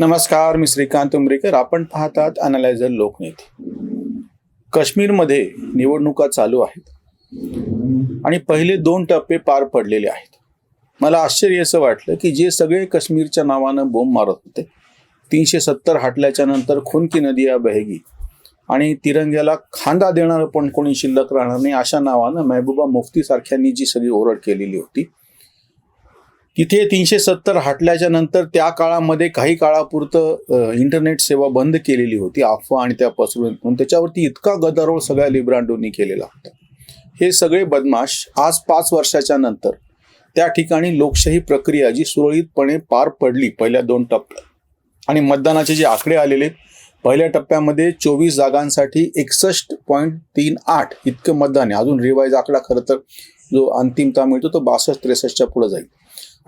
नमस्कार मी श्रीकांत उमरेकर. आपण पाहतात अनालायझर लोकनेते. काश्मीरमध्ये निवडणुका चालू आहेत. आणि पहिले दोन टप्पे पार पडलेले आहेत. मला आश्चर्य असं वाटलं की जे सगळे काश्मीरच्या नावानं बोंब मारत होते. तीनशे सत्तर हाटल्याच्या नंतर खून की नदी या बहेगी. आणि तिरंग्याला खांदा देणारं पण कोणी शिल्लक राहणार नाही अशा नावानं महबूबा मुफ्तीसारख्यांनी जी सगळी ओरड केलेली होती तिथे तीनशे सत्तर हटल्याच्या नंतर त्या काळामध्ये काही काळापुरतं इंटरनेट सेवा बंद केलेली होती अफवा आणि त्या पसरून. त्याच्यावरती इतका गदारोळ सगळ्या लिब्रांडोनी केलेला होता. हे सगळे बदमाश आज पाच वर्षाच्या नंतर त्या ठिकाणी लोकशाही प्रक्रिया जी सुरळीतपणे पार पडली पहिल्या दोन टप्प्यात. आणि मतदानाचे जे आकडे आलेले आहेत, पहिल्या टप्प्यामध्ये चोवीस जागांसाठी एकसष्ट पॉईंट तीन आठ इतकं मतदान आहे. अजून रिवाईज आकडा खरं तर जो अंतिमता मिळतो तो बासष्ट त्रेसष्टच्या पुढे जाईल.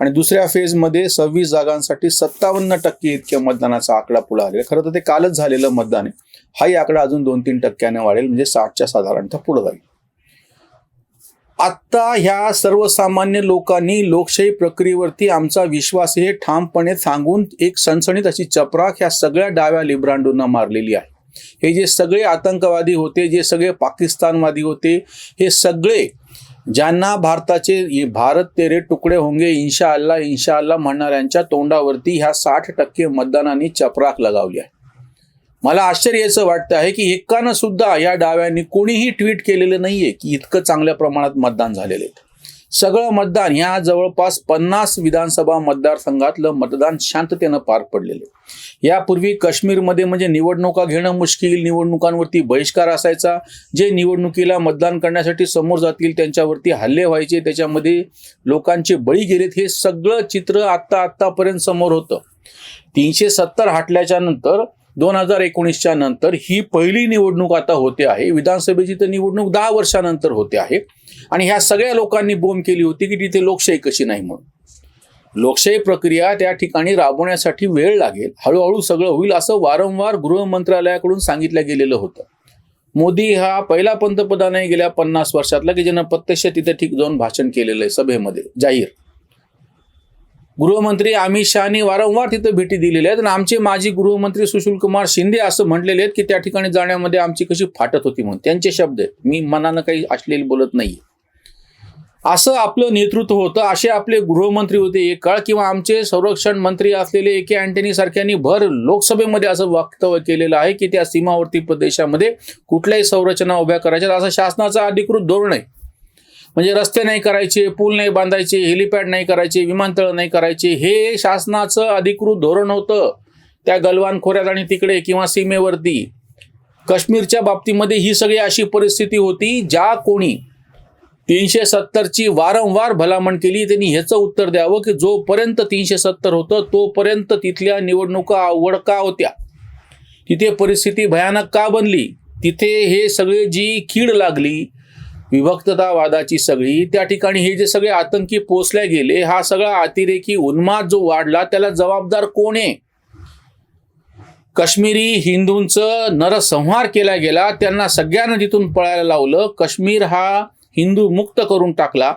आणि दुसऱ्या फेजमध्ये सव्वीस जागांसाठी सत्तावन्न टक्के इतक्या मतदानाचा आकडा पुढे आलेला खरं तर ते कालच झालेलं मतदान आहे. हाही आकडा अजून दोन तीन टक्क्याने वाढेल म्हणजे साठच्या साधारणतः पुढे जाईल. आत्ता ह्या सर्वसामान्य लोकांनी लोकशाही प्रक्रियेवरती आमचा विश्वास हे ठामपणे सांगून एक सणसणीत अशी चपराक ह्या सगळ्या डाव्या लिब्रांडोंना मारलेली आहे. हे जे सगळे आतंकवादी होते जे सगळे पाकिस्तानवादी होते हे सगळे ज्यांना भारताचे भारत तेरे तुकडे होंगे इन्शा अल्लाह इन्शा अल्लाह म्हणणाऱ्यांच्या तोंडावरती ह्या साठ टक्के मतदानांनी चपराक लगावली आहे. मला आश्चर्याचं वाटतं आहे की एकानं सुद्धा या डाव्यांनी कोणीही ट्विट केलेलं नाहीये की इतकं चांगल्या प्रमाणात मतदान झालेले सगळं मतदान ह्या जवळपास पन्नास विधानसभा मतदारसंघातलं मतदान शांततेनं पार पडलेलं आहे. यापूर्वी काश्मीरमध्ये म्हणजे निवडणुका घेणं मुश्किल निवडणुकांवरती बहिष्कार असायचा. जे निवडणुकीला मतदान करण्यासाठी समोर जातील त्यांच्यावरती हल्ले व्हायचे त्याच्यामध्ये लोकांचे बळी गेलेत हे सगळं चित्र आत्ता आत्तापर्यंत समोर होतं. तीनशे सत्तर हाटल्याच्या नंतर दोन हजार एकोणीसच्या नंतर ही पहिली निवडणूक आता होते आहे. विधानसभेची तर निवडणूक दहा वर्षानंतर होते आहे. आणि ह्या सगळ्या लोकांनी बोंब केली होती की तिथे लोकशाही कशी नाही म्हणून. लोकशाही प्रक्रिया त्या ठिकाणी राबवण्यासाठी वेळ लागेल. हळूहळू सगळं होईल असं वारंवार गृह मंत्रालयाकडून सांगितलं गेलेलं होतं. मोदी हा पहिला पंतप्रधान आहे गेल्या पन्नास वर्षातला की ज्यानं प्रत्यक्ष तिथे ठीक जाऊन भाषण केलेलं आहे सभेमध्ये. जाहीर. गृहमंत्री अमित शहानी वारंवार तिथं भेटी दिलेल्या आहेत आणि आमचे माजी गृहमंत्री सुशील कुमार शिंदे असं म्हटलेले आहेत की त्या ठिकाणी जाण्यामध्ये आमची कशी फाटत होती म्हणून. त्यांचे शब्द आहेत. मी मनानं काही असलेले बोलत नाही असं आपलं नेतृत्व होतं असे आपले गृहमंत्री होते एक काळ किंवा आमचे संरक्षण मंत्री असलेले एके अँटनी सारख्यांनी भर लोकसभेमध्ये असं वक्तव्य केलेलं आहे की त्या सीमावर्ती प्रदेशामध्ये कुठल्याही संरचना उभ्या करायच्या असं शासनाचं अधिकृत धोरण आहे. म्हणजे रस्ते नाही करायचे पूल नाही बांधायचे हेलिपॅड नाही करायचे विमानतळ नाही करायचे हे शासनाचं अधिकृत धोरण होतं. त्या गलवान खोऱ्यात आणि तिकडे किंवा सीमेवरती. काश्मीरच्या बाबतीमध्ये ही सगळी अशी परिस्थिती होती ज्या कोणी तीनशे सत्तरची वारंवार भलामण केली. त्यांनी ह्याचं उत्तर द्यावं की जोपर्यंत तीनशे सत्तर होतं तोपर्यंत तिथल्या निवडणुका आवड का होत्या. तिथे परिस्थिती भयानक का बनली? तिथे हे सगळे जी कीड लागली विभक्ततावादाची सगळी त्या ठिकाणी हे जे सगळे आतंकी पोचले गेले हा सगळा अतिरेकी उन्माद जो वाढला त्याला जबाबदार कोण आहे? काश्मीरी हिंदूंचं नरसंहार केला गेला त्यांना सगळ्यांना तिथून पळायला लावलं. काश्मीर हा हिंदू मुक्त करून टाकला.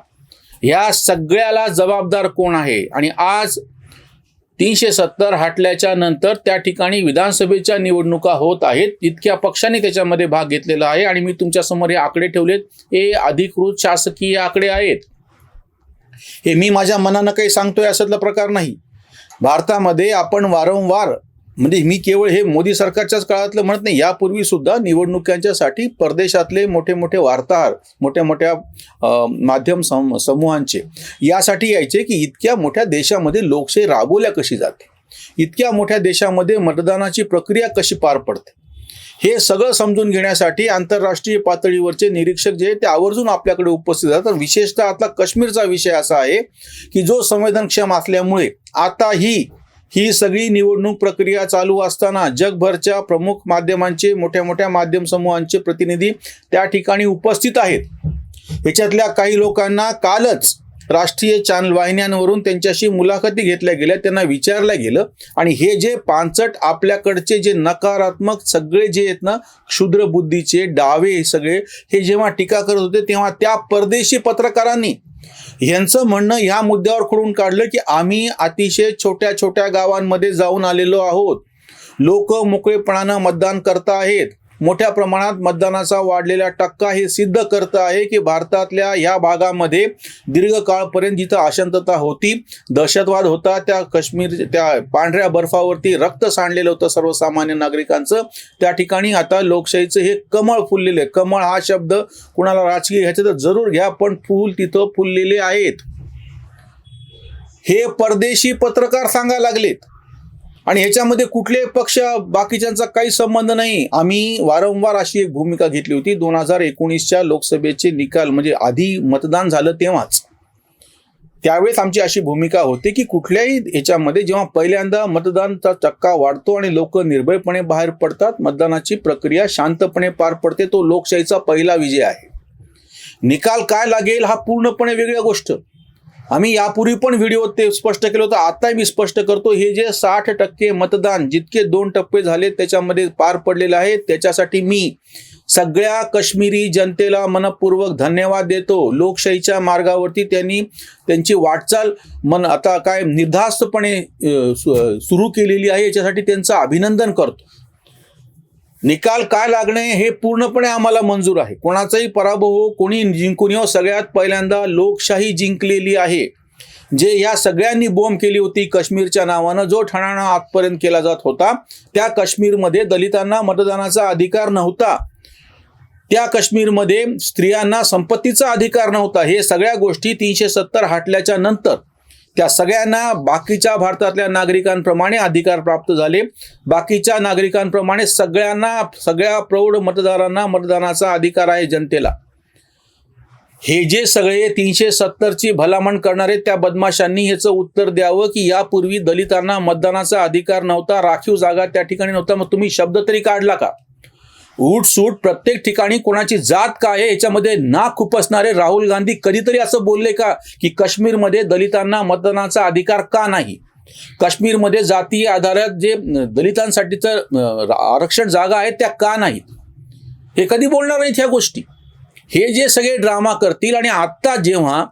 ह्या सगळ्याला जबाबदार कोण आहे? आणि आज तीनशे सत्तर हाटल्याच्या नंतर त्या ठिकाणी विधानसभेच्या निवडणुका होत आहेत. इतक्या पक्षाने त्याच्यामध्ये भाग घेतलेला आहे. आणि मी तुमच्यासमोर हे आकडे ठेवलेत. हे अधिकृत शासकीय आकडे आहेत. हे मी माझ्या मनानं काही सांगतोय असातला प्रकार नाही. भारतामध्ये आपण वारंवार म्हणजे मी केवळ हे मोदी सरकारच्याच काळातलं म्हणत नाही यापूर्वी सुद्धा निवडणुकांच्यासाठी परदेशातले मोठे मोठे वार्ताहर मोठ्या मोठ्या माध्यम सम समूहांचे यासाठी यायचे की इतक्या मोठ्या देशामध्ये लोकशाही राबवल्या कशी जाते? इतक्या मोठ्या देशामध्ये मतदानाची प्रक्रिया कशी पार पडते? हे सगळं समजून घेण्यासाठी आंतरराष्ट्रीय पातळीवरचे निरीक्षक जे ते आवर्जून आपल्याकडे उपस्थित असतात विशेषतः आता काश्मीरचा विषय असा आहे की जो संवेदनक्षम असल्यामुळे आता ही सगळी निवडणूक प्रक्रिया चालू असताना जगभरच्या प्रमुख माध्यमांचे मोठ्या मोठ्या माध्यम समूहांचे प्रतिनिधी त्या ठिकाणी उपस्थित आहेत. याच्यातल्या काही लोकांना कालच राष्ट्रीय चॅनल वाहिन्यांवरून त्यांच्याशी मुलाखती घेतल्या गेल्या त्यांना विचारलं गेलं. आणि हे जे पांचट आपल्याकडचे जे नकारात्मक सगळे जे आहेत ना क्षुद्र बुद्धीचे डावे सगळे हे जेव्हा टीका करत होते तेव्हा त्या परदेशी पत्रकारांनी यांचं म्हणणं ह्या मुद्द्यावर खोडून काढलं की आम्ही अतिशय छोट्या छोट्या गावांमध्ये जाऊन आलेलो आहोत. लोक मोकळेपणानं मतदान करत आहेत मोठ्या प्रमाणात मतदानाचा वाढलेला टक्का हे सिद्ध करत आहे की भारतातल्या ह्या भागामध्ये दीर्घकाळपर्यंत जिथं अशांतता होती दहशतवाद होता त्या काश्मीर त्या पांढऱ्या बर्फावरती रक्त सांडलेलं होतं सर्वसामान्य नागरिकांचं. त्या ठिकाणी आता लोकशाहीचं हे कमळ फुललेलं आहे. कमळ हा शब्द कुणाला राजकीय ह्याचे तर जरूर घ्या पण फूल तिथं फुललेले आहेत. हे परदेशी पत्रकार सांगायला लागलेत. आणि ह्याच्यामध्ये कुठले पक्ष बाकीच्यांचा काही संबंध नाही. आम्ही वारंवार अशी एक भूमिका घेतली होती. दोन हजार एकोणीसच्या लोकसभेचे निकाल म्हणजे आधी मतदान झालं तेव्हाच. त्यावेळेस आमची अशी भूमिका होती की कुठल्याही ह्याच्यामध्ये जेव्हा पहिल्यांदा मतदानचा चक्का वाढतो आणि लोक निर्भयपणे बाहेर पडतात मतदानाची प्रक्रिया शांतपणे पार पडते तो लोकशाहीचा पहिला विजय आहे. निकाल काय लागेल हा पूर्णपणे वेगळ्या गोष्ट. आम्ही यापूर्वी पण व्हिडिओ ते स्पष्ट केलं होतं. आता मी स्पष्ट करतो हे जे साठ टक्के मतदान जितके दोन टप्पे झाले त्याच्यामध्ये पार पडलेलं आहे. त्याच्यासाठी मी सगळ्या काश्मीरी जनतेला मनपूर्वक धन्यवाद देतो. लोकशाहीच्या मार्गावरती त्यांनी त्यांची वाटचाल मन आता काय निर्धास्तपणे सु- सुरू केलेली आहे. याच्यासाठी त्यांचं अभिनंदन करतो. निकाल काय लागणे हे पूर्णपणे आम्हाला मंजूर आहे. कोणाचाही पराभव हो कोणी जिंकून येऊ सगळ्यात पहिल्यांदा लोकशाही जिंकलेली आहे. जे या सगळ्यांनी बोंब केली होती काश्मीरच्या नावानं जो ठाणाणा आजपर्यंत केला जात होता त्या काश्मीरमध्ये दलितांना मतदानाचा अधिकार नव्हता. त्या काश्मीरमध्ये स्त्रियांना संपत्तीचा अधिकार नव्हता. हे सगळ्या गोष्टी तीनशे सत्तर हाटल्याच्या नंतर त्या सगळ्यांना बाकीच्या भारतातल्या नागरिकांप्रमाणे अधिकार प्राप्त झाले. बाकीच्या नागरिकांप्रमाणे सगळ्यांना सगळ्या प्रौढ मतदारांना मतदानाचा अधिकार आहे जनतेला. हे जे सगळे तीनशे सत्तरची भलामण करणारे त्या बदमाशांनी ह्याचं उत्तर द्यावं की यापूर्वी दलितांना मतदानाचा अधिकार नव्हता राखीव जागा त्या ठिकाणी नव्हता. मग तुम्ही शब्द तरी काढला का? उठ सूट प्रत्येक ठिकाणी कोणाची जात काय आहे याच्यामध्ये नाक खुपसणारे राहुल गांधी कधीतरी असं बोलले का की काश्मीरमध्ये दलितांना मतदानाचा अधिकार का नाही? काश्मीरमध्ये जातीय आधारात जे दलितांसाठीचं आरक्षण जागा आहेत त्या का नाहीत? हे कधी बोलणार नाहीत ह्या गोष्टी? हे जे सगळे ड्रामा करतील आणि आत्ता जेव्हा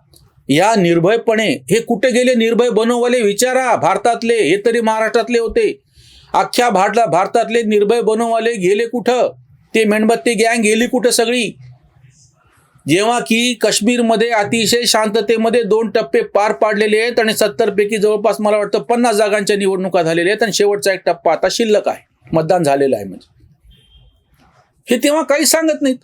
या निर्भयपणे हे कुठे गेले निर्भय बनोवाले विचारा भारतातले हे तरी महाराष्ट्रातले होते. अख्ख्या भारला भारतातले निर्भय बनोवाले गेले कुठं? ते मेणबत्ती गँग गेली कुठं सगळी? जेव्हा की काश्मीरमध्ये अतिशय शांततेमध्ये दोन टप्पे पार पाडलेले आहेत आणि सत्तरपैकी जवळपास मला वाटतं पन्नास जागांच्या निवडणुका झालेल्या आहेत आणि शेवटचा एक टप्पा आता शिल्लक आहे. मतदान झालेलं आहे म्हणजे. हे तेव्हा काही सांगत नाहीत.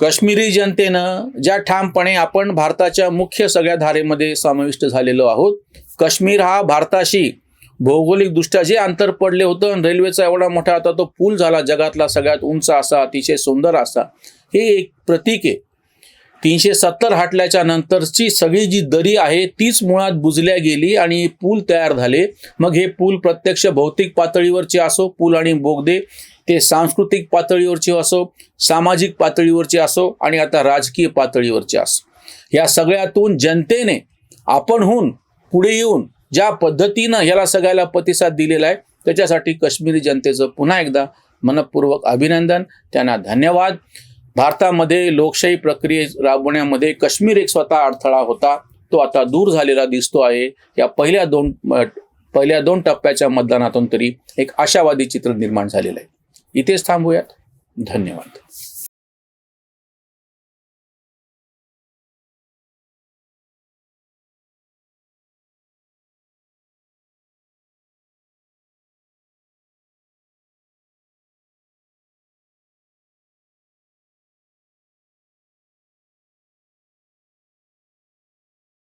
काश्मीरी जनतेनं ज्या ठामपणे आपण भारताच्या मुख्य सगळ्या धारेमध्ये समाविष्ट झालेलो आहोत काश्मीर हा भारताशी भौगोलिकदृष्ट्या जे अंतर पडले होतं आणि रेल्वेचा एवढा मोठा आता तो पूल झाला जगातला सगळ्यात उंच असा अतिशय सुंदर असा हे एक प्रतीक आहे. तीनशे सत्तर हाटल्याच्या नंतरची सगळी जी दरी आहे तीच मुळात बुजल्या गेली आणि पूल तयार झाले. मग हे पूल प्रत्यक्ष भौतिक पातळीवरचे असो पूल आणि बोगदे ते सांस्कृतिक पातळीवरचे असो सामाजिक पातळीवरचे असो आणि आता राजकीय पातळीवरचे असो. या सगळ्यातून जनतेने आपणहून पुढे येऊन ज्या पद्धतीनं याला सगळ्याला प्रतिसाद दिलेला आहे त्याच्यासाठी काश्मीरी जनतेचं पुन्हा एकदा मनपूर्वक अभिनंदन. त्यांना धन्यवाद. भारतामध्ये लोकशाही प्रक्रिये राबवण्यामध्ये काश्मीर एक स्वतः अडथळा होता. तो आता दूर झालेला दिसतो आहे. या पहिल्या दोन पहिल्या दोन टप्प्याच्या मतदानातून तरी एक आशावादी चित्र निर्माण झालेलं आहे. इथेच थांबूयात. धन्यवाद.